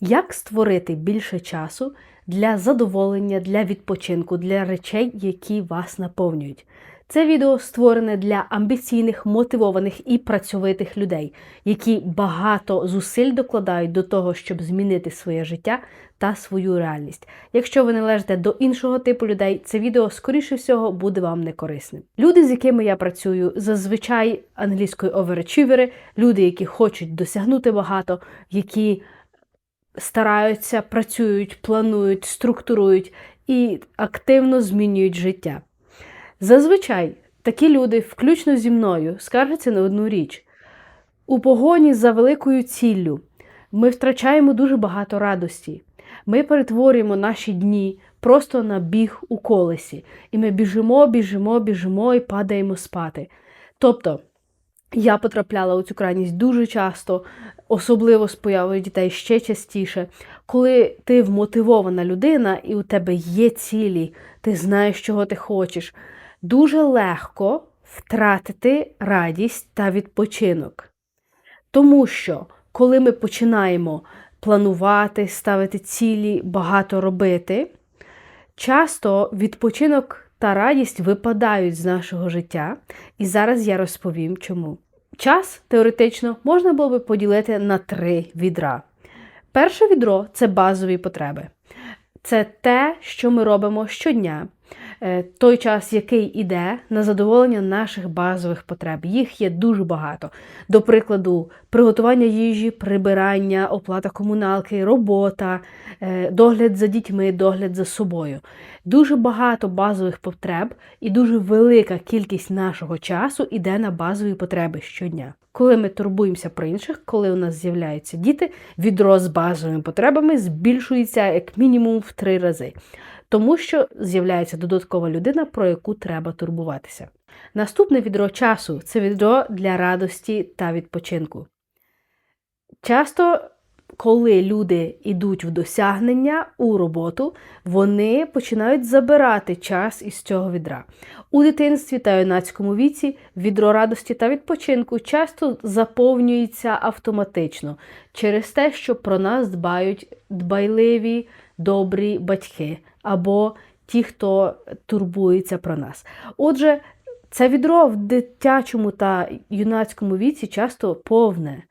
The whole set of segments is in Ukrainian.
Як створити більше часу для задоволення, для відпочинку, для речей, які вас наповнюють? Це відео створене для амбіційних, мотивованих і працьовитих людей, які багато зусиль докладають до того, щоб змінити своє життя та свою реальність. Якщо ви належите до іншого типу людей, це відео, скоріше всього, буде вам не корисним. Люди, з якими я працюю, зазвичай англійською оверачівери, люди, які хочуть досягнути багато, які стараються, працюють, планують, структурують і активно змінюють життя. Зазвичай такі люди, включно зі мною, скаржаться на одну річ. У погоні за великою ціллю ми втрачаємо дуже багато радості. Ми перетворюємо наші дні просто на біг у колесі. І ми біжимо, біжимо, біжимо і падаємо спати. Тобто, я потрапляла у цю крайність дуже часто, особливо з появою дітей ще частіше. Коли ти вмотивована людина і у тебе є цілі, ти знаєш, чого ти хочеш, дуже легко втратити радість та відпочинок. Тому що, коли ми починаємо планувати, ставити цілі, багато робити, часто відпочинок та радість випадають з нашого життя, і зараз я розповім чому. Час теоретично можна було би поділити на три відра. Перше відро це базові потреби. Це те, що ми робимо щодня, той час, який іде на задоволення наших базових потреб. Їх є дуже багато. До прикладу, приготування їжі, прибирання, оплата комуналки, робота, е, догляд за дітьми, догляд за собою. Дуже багато базових потреб і дуже велика кількість нашого часу іде на базові потреби щодня. Коли ми турбуємося про інших, коли у нас з'являються діти, відро з базовими потребами збільшується як мінімум в три рази, тому що з'являється додаткова людина, про яку треба турбуватися. Наступне відро часу це відро для радості та відпочинку. Часто коли люди йдуть в досягнення у роботу, вони починають забирати час із цього відра. У дитинстві та юнацькому віці відро радості та відпочинку часто заповнюється автоматично через те, що про нас дбають дбайливі, добрі батьки або ті, хто турбується про нас. Отже, це відро в дитячому та юнацькому віці часто повне.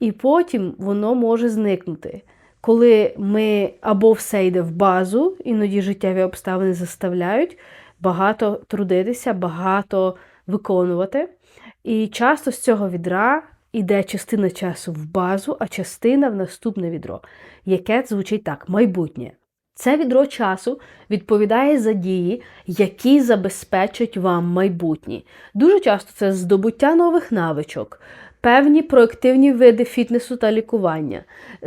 І потім воно може зникнути. Коли ми або все йде в базу, іноді життєві обставини заставляють багато трудитися, багато виконувати. І часто з цього відра йде частина часу в базу, а частина в наступне відро, яке звучить так: майбутнє. Це відро часу відповідає за дії, які забезпечать вам майбутнє. Дуже часто це здобуття нових навичок, певні проактивні види фітнесу та лікування,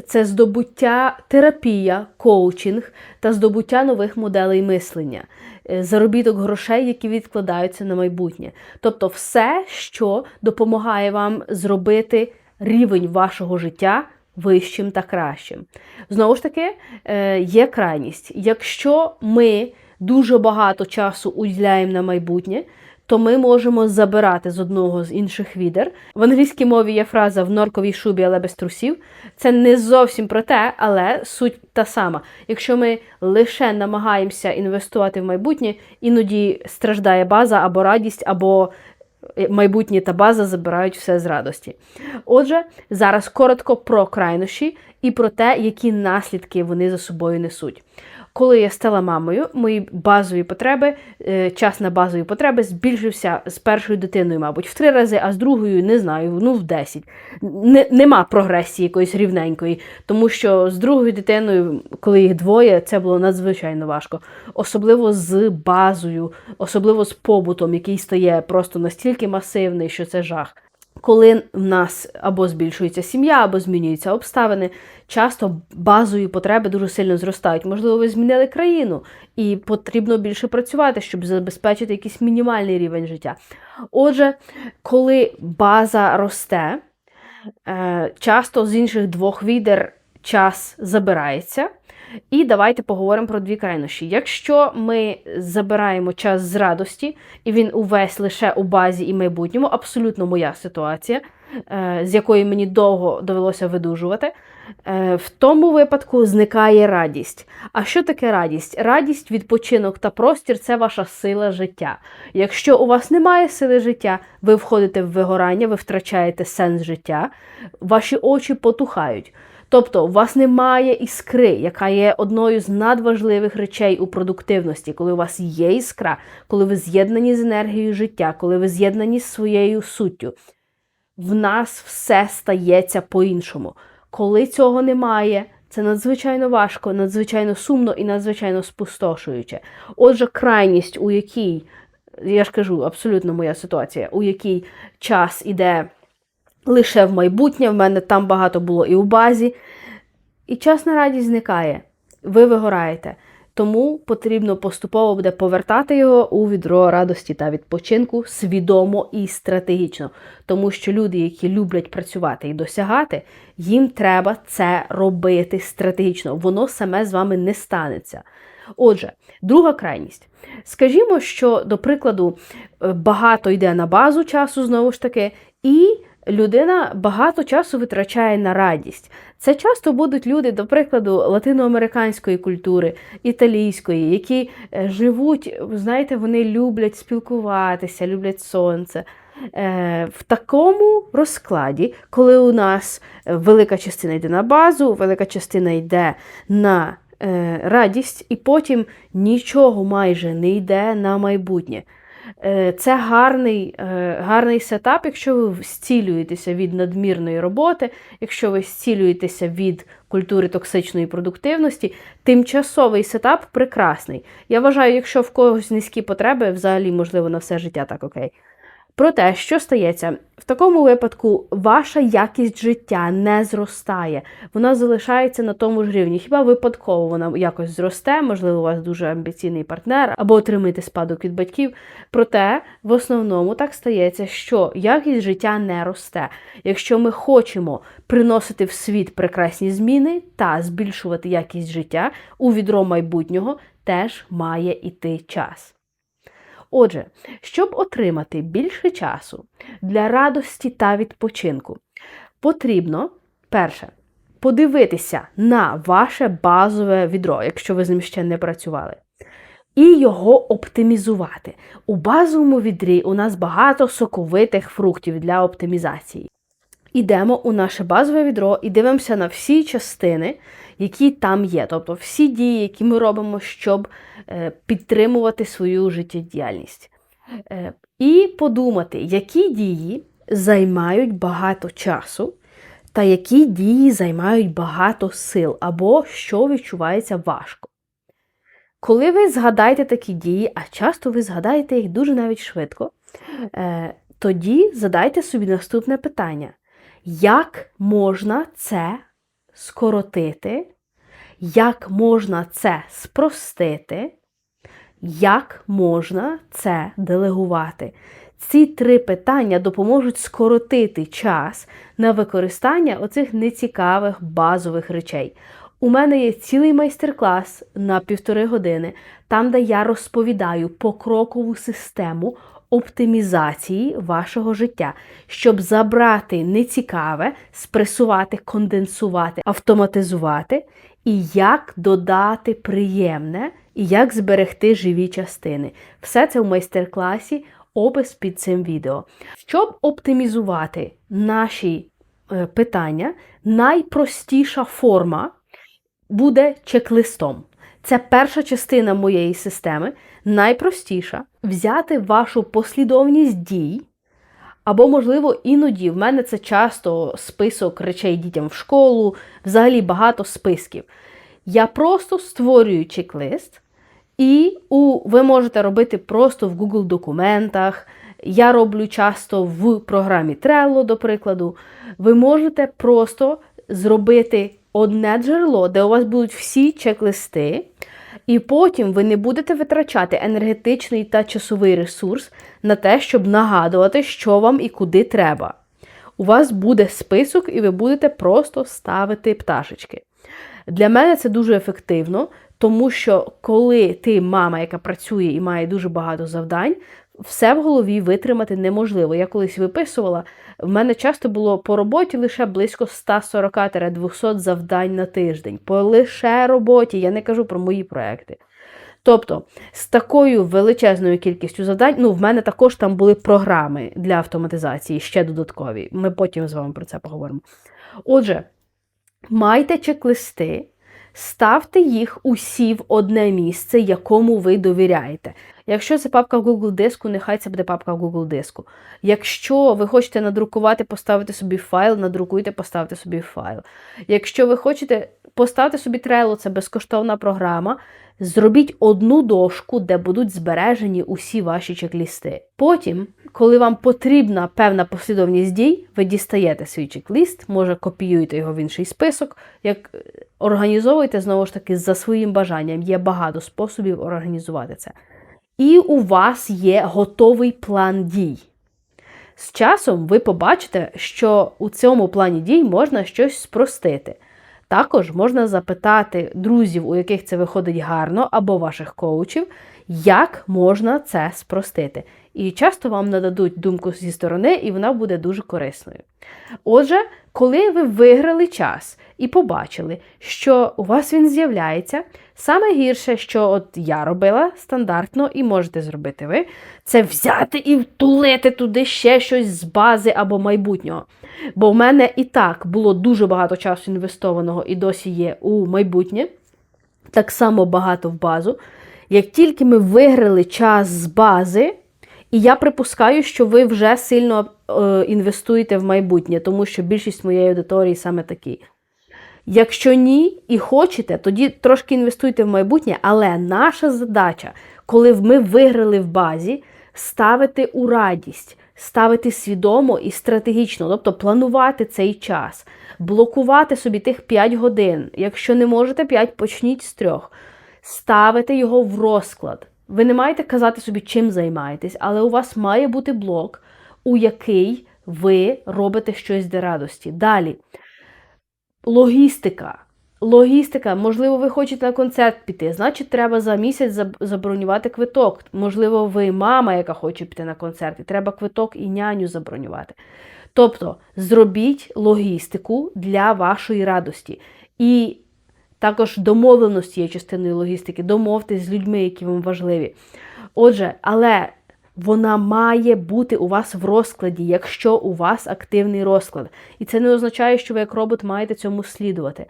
це здобуття терапія, коучинг та здобуття нових моделей мислення, заробіток грошей, які відкладаються на майбутнє. Тобто все, що допомагає вам зробити рівень вашого життя. Вищим та кращим. Знову ж таки, е, є крайність. Якщо ми дуже багато часу уділяємо на майбутнє, то ми можемо забирати з одного з інших відер. В англійській мові є фраза в норковій шубі, але без трусів. Це не зовсім про те, але суть та сама. Якщо ми лише намагаємося інвестувати в майбутнє, іноді страждає база або радість, або майбутнє та база забирають все з радості. Отже, зараз коротко про крайнощі і про те, які наслідки вони за собою несуть. Коли я стала мамою, мої базові потреби, е, час на базові потреби збільшився з першою дитиною, мабуть, в три рази, а з другою не знаю, ну в десять. Нема прогресії якоїсь рівненької, тому що з другою дитиною, коли їх двоє, це було надзвичайно важко. Особливо з базою, особливо з побутом, який стає просто настільки масивний, що це жах. Коли в нас або збільшується сім'я, або змінюються обставини, часто базові потреби дуже сильно зростають. Можливо, ви змінили країну і потрібно більше працювати, щоб забезпечити якийсь мінімальний рівень життя. Отже, коли база росте, е, часто з інших двох відер час забирається. І давайте поговоримо про дві крайнощі. Якщо ми забираємо час з радості, і він увесь лише у базі і майбутньому, абсолютно моя ситуація, е, з якої мені довго довелося видужувати. Е, В тому випадку зникає радість. А що таке радість? Радість, відпочинок та простір це ваша сила життя. Якщо у вас немає сили життя, ви входите в вигорання, ви втрачаєте сенс життя, ваші очі потухають. Тобто, у вас немає іскри, яка є одною з надважливих речей у продуктивності, коли у вас є іскра, коли ви з'єднані з енергією життя, коли ви з'єднані з своєю суттю. В нас все стається по-іншому. Коли цього немає, це надзвичайно важко, надзвичайно сумно і надзвичайно спустошуюче. Отже, крайність, у якій, я ж кажу, абсолютно моя ситуація, у якій час іде лише в майбутнє, в мене там багато було і у базі, і час на радість зникає. Ви вигораєте. Тому потрібно поступово буде повертати його у відро радості та відпочинку свідомо і стратегічно. Тому що люди, які люблять працювати і досягати, їм треба це робити стратегічно. Воно саме з вами не станеться. Отже, друга крайність. Скажімо, що, до прикладу, е, багато йде на базу часу, знову ж таки, і людина багато часу витрачає на радість. Це часто будуть люди, до прикладу, латиноамериканської культури, італійської, які е, живуть, знаєте, вони люблять спілкуватися, люблять сонце. Е, В такому розкладі, коли у нас велика частина йде на базу, велика частина йде на е, радість, і потім нічого майже не йде на майбутнє. Е, Це гарний, е, гарний сетап, якщо ви зцілюєтеся від надмірної роботи, якщо ви зцілюєтеся від культури токсичної продуктивності, тимчасовий сетап прекрасний. Я вважаю, якщо в когось низькі потреби, взагалі, можливо, на все життя так окей. Проте, що стається? В такому випадку ваша якість життя не зростає, вона залишається на тому ж рівні. Хіба випадково вона якось зросте, можливо, у вас дуже амбіційний партнер, або отримаєте спадок від батьків. Проте, в основному так стається, що якість життя не росте. Якщо ми хочемо приносити в світ прекрасні зміни та збільшувати якість життя, у відро майбутнього теж має іти час. Отже, щоб отримати більше часу для радості та відпочинку, потрібно, перше, подивитися на ваше базове відро, якщо ви з ним ще не працювали, і його оптимізувати. У базовому відрі у нас багато соковитих фруктів для оптимізації. Ідемо у наше базове відро і дивимося на всі частини, які там є. Тобто всі дії, які ми робимо, щоб е, підтримувати свою життєдіяльність. Е, і подумати, які дії займають багато часу, та які дії займають багато сил, або що відчувається важко. Коли ви згадаєте такі дії, а часто ви згадаєте їх дуже навіть швидко, е, тоді задайте собі наступне питання. Як можна це скоротити? Як можна це спростити? Як можна це делегувати? Ці три питання допоможуть скоротити час на використання оцих нецікавих базових речей. У мене є цілий майстер-клас на півтори години, там, де я розповідаю покрокову систему оптимізації вашого життя, щоб забрати нецікаве, спресувати, конденсувати, автоматизувати, і як додати приємне, і як зберегти живі частини. Все це в майстер-класі, опис під цим відео. Щоб оптимізувати наші е, питання, найпростіша форма буде чек-листом. Це перша частина моєї системи, найпростіша взяти вашу послідовність дій. Або, можливо, іноді в мене це часто список речей дітям в школу, взагалі багато списків. Я просто створюю чек-лист, і у, ви можете робити просто в Google документах. Я роблю часто в програмі Trello, до прикладу. Ви можете просто зробити одне джерело, де у вас будуть всі чек-листи, і потім ви не будете витрачати енергетичний та часовий ресурс на те, щоб нагадувати, що вам і куди треба. У вас буде список, і ви будете просто ставити пташечки. Для мене це дуже ефективно, тому що коли ти мама, яка працює і має дуже багато завдань, все в голові витримати неможливо. Я колись виписувала, в мене часто було по роботі лише близько 140-200 завдань на тиждень. По лише роботі, я не кажу про мої проекти. Тобто, з такою величезною кількістю завдань, ну, в мене також там були програми для автоматизації, ще додаткові. Ми потім з вами про це поговоримо. Отже, майте чек-листи, ставте їх усі в одне місце, якому ви довіряєте. Якщо це папка в Google диску, нехай це буде папка в Google диску. Якщо ви хочете надрукувати, поставити собі файл, надрукуйте, поставте собі файл. Якщо ви хочете поставити собі Trello, це безкоштовна програма. Зробіть одну дошку, де будуть збережені усі ваші чек-лісти. Потім, коли вам потрібна певна послідовність дій, ви дістаєте свій чек-ліст, може копіюєте його в інший список, як організовуєте знову ж таки за своїм бажанням. Є багато способів організувати це. І у вас є готовий план дій. З часом ви побачите, що у цьому плані дій можна щось спростити. Також можна запитати друзів, у яких це виходить гарно, або ваших коучів, як можна це спростити. І часто вам нададуть думку зі сторони, і вона буде дуже корисною. Отже, коли ви виграли час і побачили, що у вас він з'являється, саме гірше, що от я робила стандартно, і можете зробити ви, це взяти і втулити туди ще щось з бази або майбутнього. Бо в мене і так було дуже багато часу інвестованого і досі є у майбутнє, так само багато в базу. Як тільки ми виграли час з бази, і я припускаю, що ви вже сильно е, інвестуєте в майбутнє, тому що більшість моєї аудиторії саме такі. Якщо ні і хочете, тоді трошки інвестуйте в майбутнє, але наша задача, коли ми виграли в базі, ставити у радість, ставити свідомо і стратегічно, тобто планувати цей час, блокувати собі тих 5 годин. Якщо не можете 5, почніть з 3. Ставити його в розклад. Ви не маєте казати собі, чим займаєтесь, але у вас має бути блок, у який ви робите щось для радості. Далі. Логістика. Логістика, можливо, ви хочете на концерт піти, значить, треба за місяць забронювати квиток. Можливо, ви мама, яка хоче піти на концерт, і треба квиток і няню забронювати. Тобто, зробіть логістику для вашої радості. І також домовленості є частиною логістики, домовтесь з людьми, які вам важливі. Отже, але вона має бути у вас в розкладі, якщо у вас активний розклад. І це не означає, що ви як робот маєте цьому слідувати.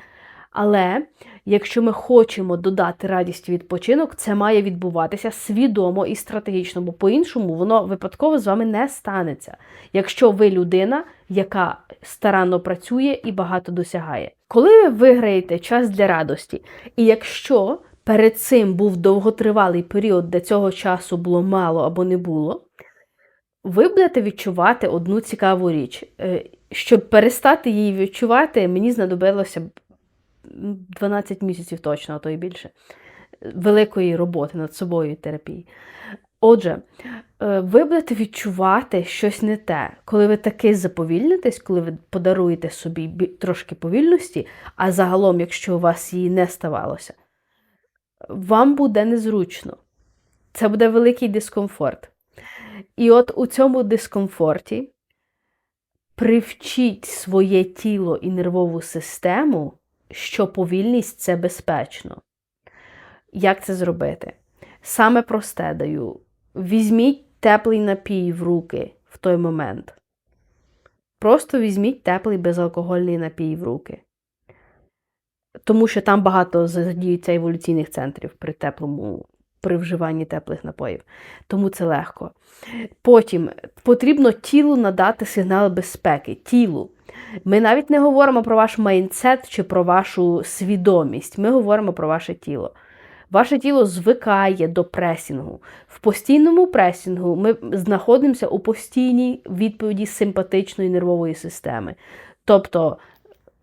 Але якщо ми хочемо додати радість відпочинок, це має відбуватися свідомо і стратегічно, бо по-іншому воно випадково з вами не станеться, якщо ви людина, яка старанно працює і багато досягає. Коли ви виграєте час для радості, і якщо перед цим був довготривалий період, де цього часу було мало або не було, ви будете відчувати одну цікаву річ. Е, щоб перестати її відчувати, мені знадобилося 12 місяців точно, а то й більше, великої роботи над собою і терапії. Отже, е, ви будете відчувати щось не те, коли ви таки заповільнитесь, коли ви подаруєте собі трошки повільності, а загалом, якщо у вас її не ставалося, вам буде незручно. Це буде великий дискомфорт. І от у цьому дискомфорті привчіть своє тіло і нервову систему що повільність це безпечно. Як це зробити? Саме просте даю. Візьміть теплий напій в руки в той момент. Просто візьміть теплий безалкогольний напій в руки. Тому що там багато задіюється еволюційних центрів при теплому, при вживанні теплих напоїв. Тому це легко. Потім потрібно тілу надати сигнал безпеки. Тілу. Ми навіть не говоримо про ваш майндсет чи про вашу свідомість. Ми говоримо про ваше тіло. Ваше тіло звикає до пресінгу. В постійному пресінгу ми знаходимося у постійній відповіді симпатичної нервової системи. Тобто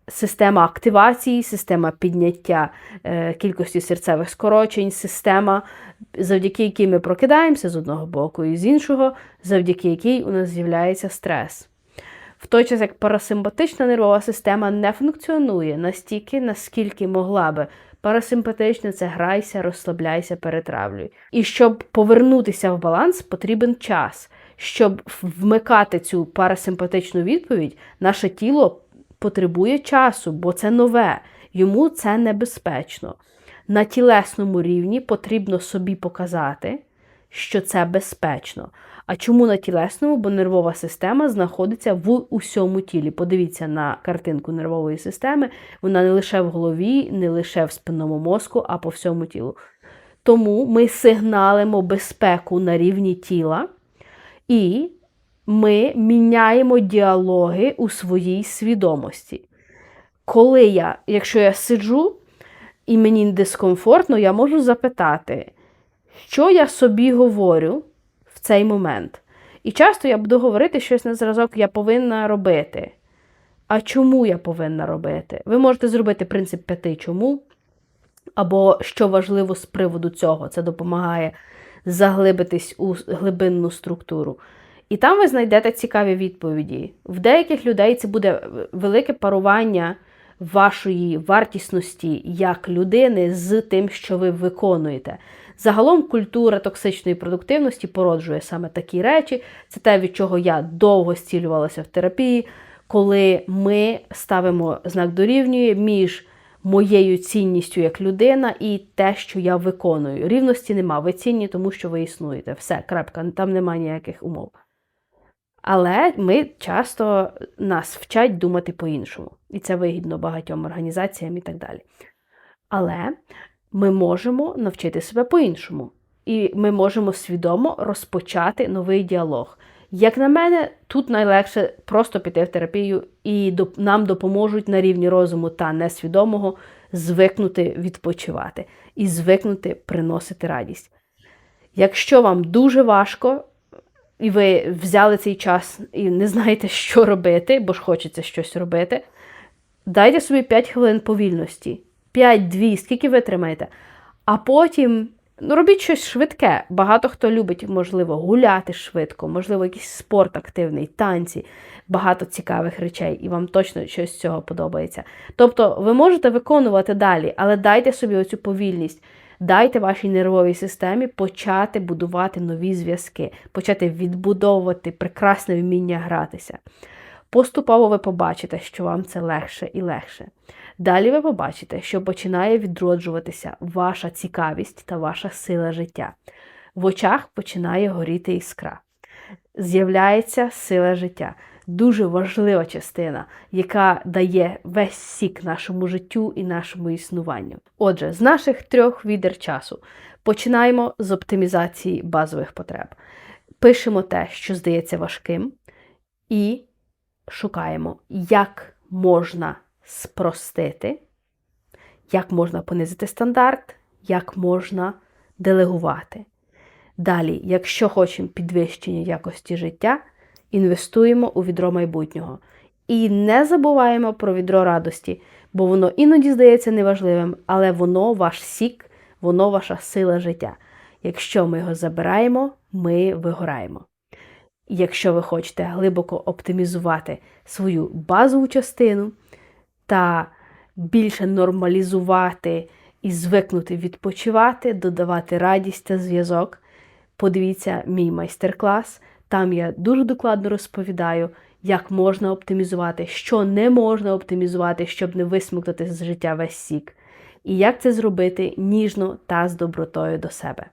система активації, система підняття е, кількості серцевих скорочень, система, завдяки якій ми прокидаємося з одного боку і з іншого, завдяки якій у нас з'являється стрес. В той час як парасимпатична нервова система не функціонує настільки, наскільки могла би. Парасимпатичне це грайся, розслабляйся, перетравлюй. І щоб повернутися в баланс, потрібен час. Щоб вмикати цю парасимпатичну відповідь, наше тіло потребує часу, бо це нове, йому це небезпечно. На тілесному рівні потрібно собі показати, що це безпечно. А чому на тілесному? Бо нервова система знаходиться в усьому тілі. Подивіться на картинку нервової системи, вона не лише в голові, не лише в спинному мозку, а по всьому тілу. Тому ми сигналимо безпеку на рівні тіла, і ми міняємо діалоги у своїй свідомості. Коли я, якщо я сиджу і мені дискомфортно, я можу запитати, що я собі говорю в цей момент. І часто я буду говорити щось на зразок, я повинна робити. А чому я повинна робити? Ви можете зробити принцип п'яти чому, або що важливо з приводу цього, це допомагає заглибитись у глибинну структуру. І там ви знайдете цікаві відповіді. В деяких людей це буде велике парування вашої вартісності як людини з тим, що ви виконуєте. Загалом культура токсичної продуктивності породжує саме такі речі. Це те, від чого я довго зцілювалася в терапії, коли ми ставимо знак дорівнює між моєю цінністю як людина і те, що я виконую. Рівності нема. Ви цінні, тому що ви існуєте. Все, крапка, там немає ніяких умов. Але ми часто нас вчать думати по-іншому. І це вигідно багатьом організаціям і так далі. Але ми можемо навчити себе по-іншому. І ми можемо свідомо розпочати новий діалог. Як на мене, тут найлегше просто піти в терапію, і нам допоможуть на рівні розуму та несвідомого звикнути відпочивати і звикнути приносити радість. Якщо вам дуже важко, і ви взяли цей час і не знаєте, що робити, бо ж хочеться щось робити, дайте собі 5 хвилин повільності. 5-2, скільки витримаєте. А потім ну, робіть щось швидке. Багато хто любить, можливо, гуляти швидко, можливо, якийсь спорт активний, танці, багато цікавих речей, і вам точно щось з цього подобається. Тобто, ви можете виконувати далі, але дайте собі оцю повільність. Дайте вашій нервовій системі почати будувати нові зв'язки, почати відбудовувати прекрасне вміння гратися. Поступово ви побачите, що вам це легше і легше. Далі ви побачите, що починає відроджуватися ваша цікавість та ваша сила життя. В очах починає горіти іскра. З'являється сила життя. Дуже важлива частина, яка дає весь сік нашому життю і нашому існуванню. Отже, з наших трьох відер часу починаємо з оптимізації базових потреб. Пишемо те, що здається важким, і шукаємо, як можна спростити, як можна понизити стандарт, як можна делегувати. Далі, якщо хочемо підвищення якості життя, інвестуємо у відро майбутнього. І не забуваємо про відро радості, бо воно іноді здається неважливим, але воно ваш сік, воно ваша сила життя. Якщо ми його забираємо, ми вигораємо. Якщо ви хочете глибоко оптимізувати свою базову частину та більше нормалізувати і звикнути відпочивати, додавати радість та зв'язок, подивіться мій майстер-клас. Там я дуже докладно розповідаю, як можна оптимізувати, що не можна оптимізувати, щоб не висмоктати з життя весь сік, і як це зробити ніжно та з добротою до себе.